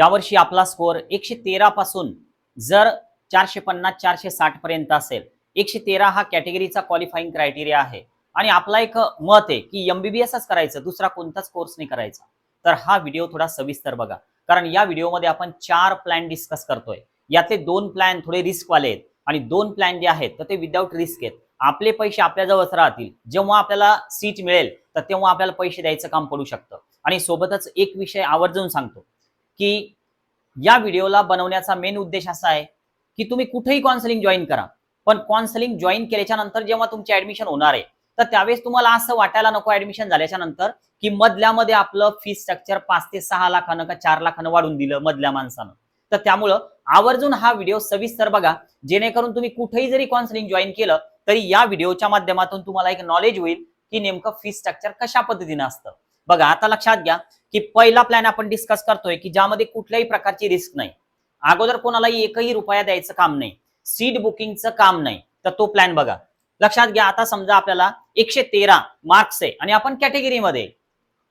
यावर्षी आपला स्कोअर एकशे तेरा पासून जर चारशे पन्नास चारशे साठ पर्यंत असेल एकशे तेरा हा कॅटेगरीचा क्वालिफाईंग क्रायटेरिया आहे. आणि आपला एक मत आहे की एमबीबीएसच करायचं दुसरा कोणताच कोर्स नाही करायचा. तर हा व्हिडिओ थोडा सविस्तर बघा. कारण या व्हिडिओमध्ये आपण चार प्लॅन डिस्कस करतोय. यातले दोन प्लॅन थोडे रिस्कवाले आहेत. आणि दोन प्लॅन जे आहेत तर ते विदाऊट रिस्क आहेत. आपले पैसे आपल्याजवळच राहतील. जेव्हा आपल्याला सीट मिळेल तर तेव्हा आपल्याला पैसे द्यायचं काम पडू शकतं. आणि सोबतच एक विषय आवर्जून सांगतो. की या व्हिडिओला बनवण्याचा मेन उद्देश असा आहे की तुम्ही कुठेही काउन्सिलिंग जॉईन करा. पण काउन्सिलिंग जॉईन केल्याच्यानंतर जेव्हा तुमची ऍडमिशन होणार आहे तर त्यावेळेस तुम्हाला असं वाटायला नको ऍडमिशन झाल्याच्यानंतर की मधल्यामध्ये आपलं फी स्ट्रक्चर पाच ते सहा लाखानं का चार लाखानं वाढून दिलं मधल्या माणसानं. तर त्यामुळं आवर्जून हा व्हिडिओ सविस्तर बघा जेणेकरून तुम्ही कुठेही जरी काउन्सिलिंग जॉईन केलं तरी या व्हिडिओच्या माध्यमातून तुम्हाला एक नॉलेज होईल की नेमकं फी स्ट्रक्चर कशा पद्धतीनं असतं. बघा आता लक्षात घ्या की पहिला प्लॅन आपण डिस्कस करतोय की ज्यामध्ये कुठल्याही प्रकारची रिस्क नाही. अगोदर कोणालाही एकही रुपया द्यायचं काम नाही. सीट बुकिंगचं काम नाही. तर तो प्लॅन बघा. लक्षात घ्या आता समजा आपल्याला एकशे तेरा मार्क्स आहे आणि आपण कॅटेगरीमध्ये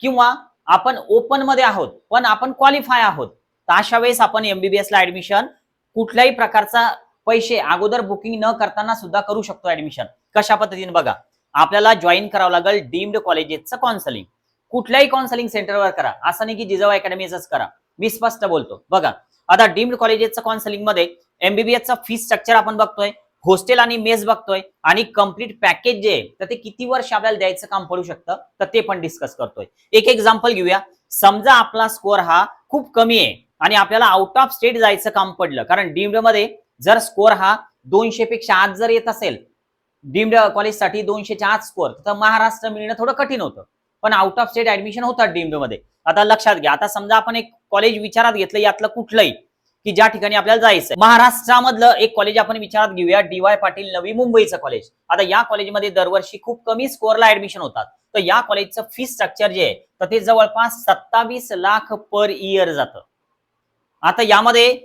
किंवा आपण ओपनमध्ये आहोत पण आपण क्वालिफाय आहोत. तर अशा वेळेस आपण एमबीबीएस ला ऍडमिशन कुठल्याही प्रकारचा पैसे अगोदर बुकिंग न करताना सुद्धा करू शकतो ऍडमिशन कशा पद्धतीने बघा. आपल्याला जॉईन करावं लागेल डीम्ड कॉलेजेसचं कॉन्सलिंग कुठल्याही काउन्सिलिंग सेंटरवर करा. असं नाही की जिजाऊ अकॅडमीचाच करा. मी स्पष्ट बोलतो. बघा आता डीम्ड कॉलेजेसच्या काउन्सिलिंगमध्ये एमबीबीएसचा फी स्ट्रक्चर आपण बघतोय हॉस्टेल आणि मेस बघतोय आणि कंप्लीट पॅकेज जे आहे तर ते किती वर्ष आपल्याला द्यायचं काम पडू शकतं? तर ते पण डिस्कस करतोय. एक एक्झाम्पल घेऊया. समजा आपला स्कोअर हा खूप कमी आहे आणि आपल्याला आउट ऑफ स्टेट जायचं काम पडलं. कारण डीम्डमध्ये जर स्कोअर हा दोनशे पेक्षा आज जर येत असेल डीम्ड कॉलेजसाठी दोनशेच्या आत स्कोअर तर महाराष्ट्र मिळणं थोडं कठीण होतं. पण आउट ऑफ स्टेट ऍडमिशन होतात डीम्डमध्ये. आता लक्षात घ्या आता समजा आपण एक कॉलेज विचारात घेतलं यातलं कुठलंही की ज्या ठिकाणी आपल्याला जायचं महाराष्ट्रामधलं एक कॉलेज आपण विचारात घेऊया डी वाय पाटील नवी मुंबईचं कॉलेज आता या कॉलेजमध्ये दरवर्षी खूप कमी स्कोअरला ऍडमिशन होतात. तर या कॉलेजचं फी स्ट्रक्चर जे आहे तर ते जवळपास सत्तावीस लाख पर इयर जातं. आता यामध्ये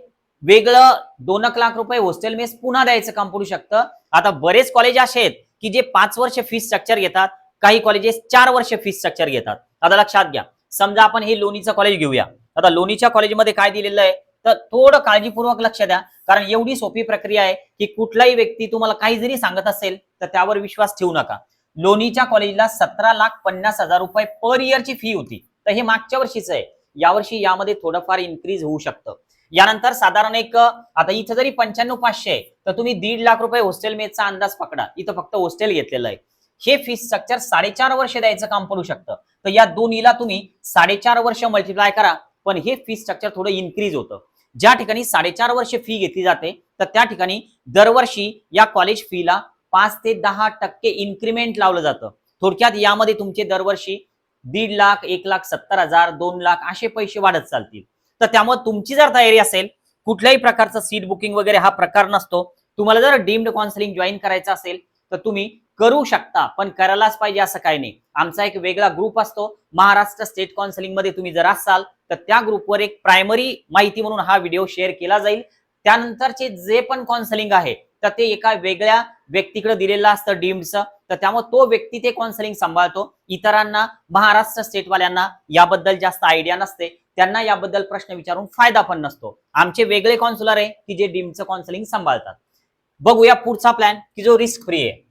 वेगळं दोन एक लाख रुपये हॉस्टेल मेस पुन्हा द्यायचं काम पडू शकतं. आता बरेच कॉलेज असे आहेत की जे पाच वर्ष फी स्ट्रक्चर घेतात काही कॉलेजेस चार वर्ष फी स्ट्रक्चर घेतात. आता लक्षात घ्या. समजा आपण हे लोणीचं कॉलेज घेऊया. आता लोणीच्या कॉलेजमध्ये काय दिलेलं आहे? तर थोडं काळजीपूर्वक लक्ष द्या. कारण एवढी सोपी प्रक्रिया आहे की कुठलाही व्यक्ती तुम्हाला काही जरी सांगत असेल तर त्यावर विश्वास ठेवू नका. लोणीच्या कॉलेजला सतरा लाख पन्नास हजार रुपये पर इयरची फी होती. तर हे मागच्या वर्षीच आहे. यावर्षी यामध्ये थोडंफार इन्क्रीज होऊ शकतं. यानंतर साधारण एक आता इथं जरी पंच्याण्णव पाचशे आहे तर तुम्ही दीड लाख रुपये हॉस्टेल मेसचा अंदाज पकडा. इथं फक्त हॉस्टेल घेतलेलं आहे. हे फी स्ट्रक्चर साडेचार वर्ष द्यायचं काम पडू शकतं. तर या दोन्हीला तुम्ही साडेचार वर्ष मल्टिप्लाय करा पण हे फी स्ट्रक्चर थोडं इन्क्रीज होतं. ज्या ठिकाणी साडेचार वर्ष फी घेतली जाते तर त्या ठिकाणी दरवर्षी या कॉलेज फीला पाच ते दहा टक्के इन्क्रीमेंट लावलं जातं. थोडक्यात यामध्ये तुमचे दरवर्षी दीड लाख एक लाख सत्तर हजार दोन लाख असे पैसे वाढत चालतील. तर त्यामुळे तुमची जर तयारी असेल कुठल्याही प्रकारचं सीट बुकिंग वगैरे हा प्रकार नसतो. तुम्हाला जर डीम्ड काउन्सिलिंग जॉईन करायचं असेल तर तुम्ही करू शकता पण करायलाच पाहिजे असं काही नाही. आमचा एक वेगळा ग्रुप असतो. महाराष्ट्र स्टेट काउन्सिलिंगमध्ये तुम्ही जर असाल तर त्या ग्रुपवर एक प्रायमरी माहिती म्हणून हा व्हिडिओ शेअर केला जाईल. त्यानंतरचे जे पण काउन्सिलिंग आहे तर ते एका वेगळ्या व्यक्तीकडे दिलेलं असतं डीम्डचं तर त्यामुळे तो व्यक्ती ते काउन्सिलिंग सांभाळतो. इतरांना महाराष्ट्र स्टेटवाल्यांना याबद्दल जास्त आयडिया नसते. त्यांना याबद्दल प्रश्न विचारून फायदा पण नसतो. आमचे वेगळे काउन्सिलर आहे की जे डीमचं काउन्सिलिंग सांभाळतात. बघूया पुढचा प्लॅन की जो रिस्क फ्री आहे.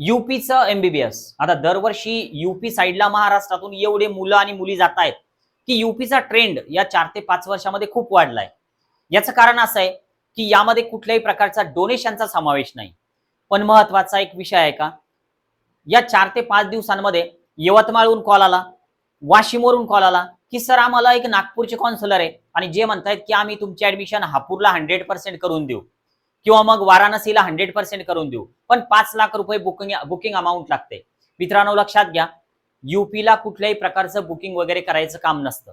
युपीचं एमबीबीएस आता दरवर्षी युपी साईडला महाराष्ट्रातून एवढे मुलं आणि मुली जात आहेत की युपीचा ट्रेंड या चार ते पाच वर्षामध्ये खूप वाढलाय. याचं कारण असं आहे की यामध्ये कुठल्याही प्रकारचा डोनेशनचा समावेश नाही. पण महत्त्वाचा एक विषय आहे का? या चार ते पाच दिवसांमध्ये यवतमाळहून कॉल आला वाशिमवरून कॉल आला की सर आम्हाला एक नागपूरचे कॉन्सलर आहे आणि जे म्हणतायत की आम्ही तुमची ऍडमिशन हापूरला हंड्रेड पर्सेंट करून देऊ. किंवा मग वाराणसीला हंड्रेड पर्सेंट करून देऊ. पण पाच लाख रुपये बुकिंग बुकिंग अमाऊंट लागते. मित्रांनो लक्षात घ्या युपीला कुठल्याही प्रकारचं बुकिंग वगैरे करायचं काम नसतं.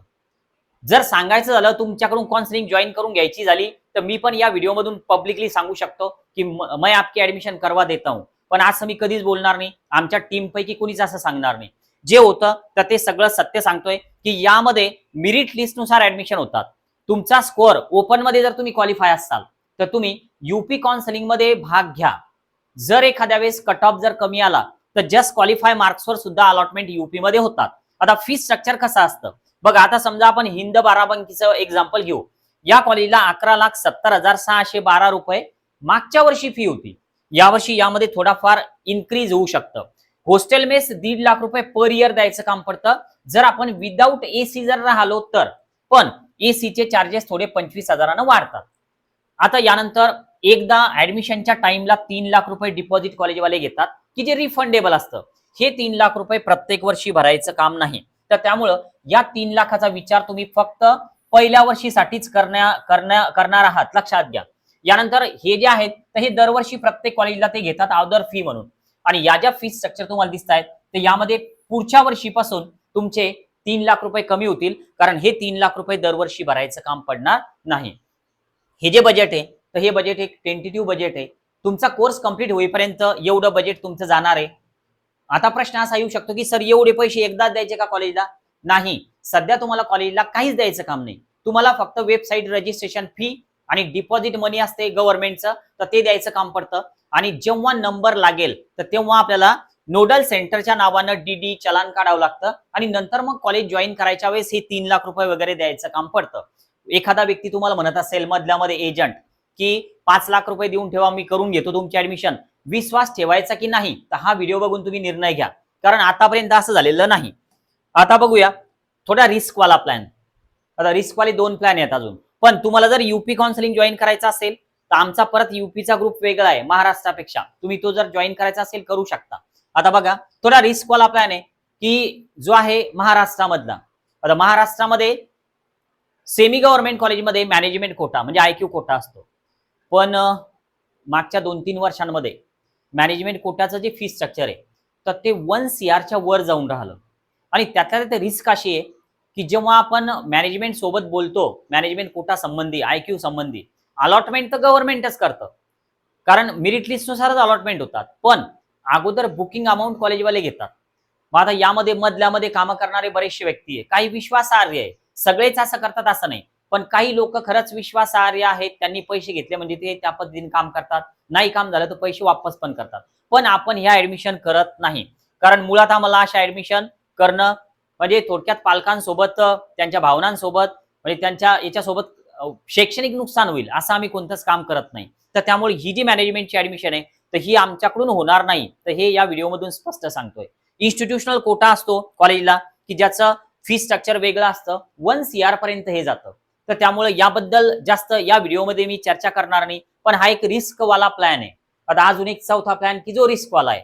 जर सांगायचं झालं तुमच्याकडून काउन्सिलिंग जॉईन करून घ्यायची झाली तर मी पण या व्हिडिओमधून पब्लिकली सांगू शकतो की मै मैं आपकी ऍडमिशन करवा देता हूं. पण असं मी कधीच बोलणार नाही. आमच्या टीम पैकी कोणीच असं सांगणार नाही. जे होतं तर ते सगळं सत्य सांगतोय की यामध्ये मिरिट लिस्टनुसार ऍडमिशन होतात. तुमचा स्कोअर ओपनमध्ये जर तुम्ही क्वालिफाय असाल तर तुम्ही युपी काउन्सिलिंगमध्ये भाग घ्या. जर एखाद्या वेळेस कट ऑफ जर कमी आला तर जस्ट क्वालिफाय मार्क्सवर सुद्धा अलॉटमेंट युपी मध्ये होतात. आता फी स्ट्रक्चर कसं असतं? बघा आता समजा आपण हिंद बाराबंकीचं एक्झाम्पल घेऊ. या कॉलेजला अकरा लाख सत्तर हजार सहाशे बारा रुपये मागच्या वर्षी फी होती. यावर्षी यामध्ये थोडाफार इन्क्रीज होऊ शकतं. हॉस्टेल मेस दीड लाख रुपये पर इयर द्यायचं काम पडतं. जर आपण विदाऊट एसी जर राहिलो तर. पण एसीचे चार्जेस थोडे पंचवीस हजारानं वाढतात. आता यानंतर एकदा ऍडमिशनच्या टाइमला तीन लाख रुपये डिपॉझिट कॉलेजवाले घेतात की जे रिफंडेबल असतं. हे तीन लाख रुपये प्रत्येक वर्षी भरायचं काम नाही. तर त्यामुळं या तीन लाखाचा विचार तुम्ही फक्त पहिल्या वर्षीसाठीच करण्या करण्या करणार आहात. लक्षात घ्या. यानंतर हे जे आहेत तर हे दरवर्षी प्रत्येक कॉलेजला ते घेतात अदर फी म्हणून. आणि या ज्या फी स्ट्रक्चर तुम्हाला दिसत आहेत तर यामध्ये पुढच्या वर्षीपासून तुमचे तीन लाख रुपये कमी होतील कारण हे तीन लाख रुपये दरवर्षी भरायचं काम पडणार नाही. हे जे बजेट आहे तर हे बजेट एक टेंटेटिव्ह बजेट आहे. तुमचा कोर्स कंप्लीट होईपर्यंत एवढं बजेट तुमचं जाणार आहे. आता प्रश्न असा येऊ शकतो की सर एवढे पैसे एकदाच द्यायचे का कॉलेजला नाही. सध्या तुम्हाला कॉलेजला काहीच द्यायचं काम नाही. तुम्हाला फक्त वेबसाईट रजिस्ट्रेशन फी आणि डिपॉझिट मनी असते गव्हर्नमेंटचं तर ते द्यायचं काम पडतं. आणि जेव्हा नंबर लागेल तर तेव्हा आपल्याला नोडल सेंटरच्या नावानं डीडी चलान काढावं लागतं. आणि नंतर मग कॉलेज जॉईन करायच्या वेळेस हे तीन लाख रुपये वगैरे द्यायचं काम पडतं. एखादा व्यक्ती तुम्हाला म्हणत असेल मधल्यामध्ये एजंट की पाच लाख रुपये देऊन ठेवा मी करून घेतो तुमची ऍडमिशन विश्वास ठेवायचा की नाही तर हा व्हिडिओ बघून तुम्ही निर्णय घ्या. कारण आतापर्यंत असं झालेलं नाही. आता बघूया थोडा रिस्क वाला प्लॅन आता रिस्क वाले दोन प्लॅन आहेत अजून. पण तुम्हाला जर युपी काउन्सिलिंग जॉईन करायचं असेल तर आमचा परत युपीचा ग्रुप वेगळा आहे महाराष्ट्रापेक्षा. तुम्ही तो जर जॉईन करायचा असेल करू शकता. आता बघा थोडा रिस्क वाला प्लॅन आहे की जो आहे महाराष्ट्रामधला. आता महाराष्ट्रामध्ये सेमी गव्हर्नमेंट कॉलेजमध्ये मॅनेजमेंट कोटा म्हणजे आयक्यू कोटा असतो. पण मागच्या दोन तीन वर्षांमध्ये मॅनेजमेंट कोटाचं जे फी स्ट्रक्चर आहे तर ते वन सी आरच्या वर जाऊन राहिलं. आणि त्यातल्या त्यात रिस्क अशी आहे की जेव्हा आपण मॅनेजमेंट सोबत बोलतो मॅनेजमेंट कोटा संबंधी आयक्यू संबंधी अलॉटमेंट तर गव्हर्नमेंटच करतं. कारण मेरिट लिस्टनुसारच अलॉटमेंट होतात. पण अगोदर बुकिंग अमाऊंट कॉलेजवाले घेतात. मग आता यामध्ये मधल्यामध्ये कामं करणारे बरेचसे व्यक्ती आहे काही विश्वासार्ह आहे. सगळेच असं करतात असं नाही. पण काही लोक खरंच विश्वासार्ह आहेत त्यांनी पैसे घेतले म्हणजे ते त्या पद्धतीने काम करतात. नाही काम झालं तर पैसे वापस पण करतात. पण आपण ह्या ऍडमिशन करत नाही. कारण मुळात आम्हाला अशा ऍडमिशन करणं म्हणजे थोडक्यात पालकांसोबत त्यांच्या भावनांसोबत म्हणजे त्यांच्या याच्यासोबत शैक्षणिक नुकसान होईल असं आम्ही कोणतंच काम करत नाही. तर त्यामुळे ही जी मॅनेजमेंटची ऍडमिशन आहे तर ही आमच्याकडून होणार नाही. तर हे या व्हिडिओमधून स्पष्ट सांगतोय. इन्स्टिट्यूशनल कोटा असतो कॉलेजला की ज्याचं फी स्ट्रक्चर वेगळं असतं. वन सी आर पर्यंत हे जातं. तर त्यामुळे याबद्दल जास्त या व्हिडिओमध्ये मी चर्चा करणार नाही. पण हा एक रिस्क वाला प्लॅन आहे. आता अजून एक चौथा प्लॅन की जो रिस्क वाला आहे.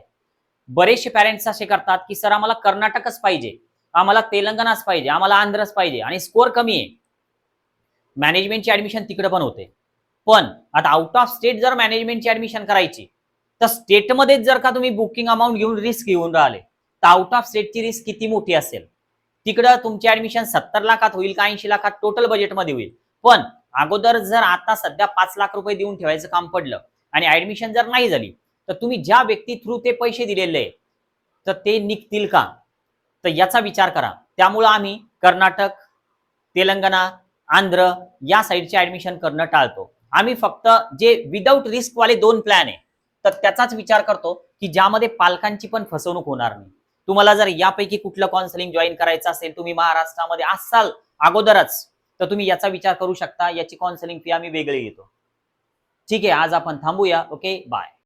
बरेचसे पॅरेंट्स असे करतात की सर आम्हाला कर्नाटकच पाहिजे. आम्हाला तेलंगणाच पाहिजे. आम्हाला आंध्रच पाहिजे. आणि स्कोअर कमी आहे. मॅनेजमेंटची ऍडमिशन तिकडे पण होते. पण आता आउट ऑफ स्टेट जर मॅनेजमेंटची ऍडमिशन करायची तर स्टेटमध्येच जर का तुम्ही बुकिंग अमाऊंट घेऊन रिस्क घेऊन राहिले तर आउट ऑफ स्टेटची रिस्क किती मोठी असेल? तिकडं तुमची ऍडमिशन सत्तर लाखात होईल का ऐंशी लाखात? टोटल बजेटमध्ये होईल. पण अगोदर जर आता सध्या पाच लाख रुपये देऊन ठेवायचं काम पडलं आणि ऍडमिशन जर नाही झाली तर तुम्ही ज्या व्यक्ती थ्रू ते पैसे दिलेले आहे तर ते निघतील का? तर याचा विचार करा. त्यामुळं आम्ही कर्नाटक तेलंगणा आंध्र या साईडचे ऍडमिशन करणं टाळतो. आम्ही फक्त जे विदाऊट रिस्क वाले दोन प्लॅन आहे तर त्याचाच विचार करतो की ज्यामध्ये पालकांची पण फसवणूक होणार नाही. तुम्हाला जर यापैकी कुठलं काउन्सिलिंग जॉईन करायचं असेल तुम्ही महाराष्ट्रामध्ये असाल अगोदरच तर तुम्ही याचा विचार करू शकता. याची काउन्सिलिंग फी आम्ही वेगळी घेतो. ठीक आहे आज आपण थांबूया. Okay bye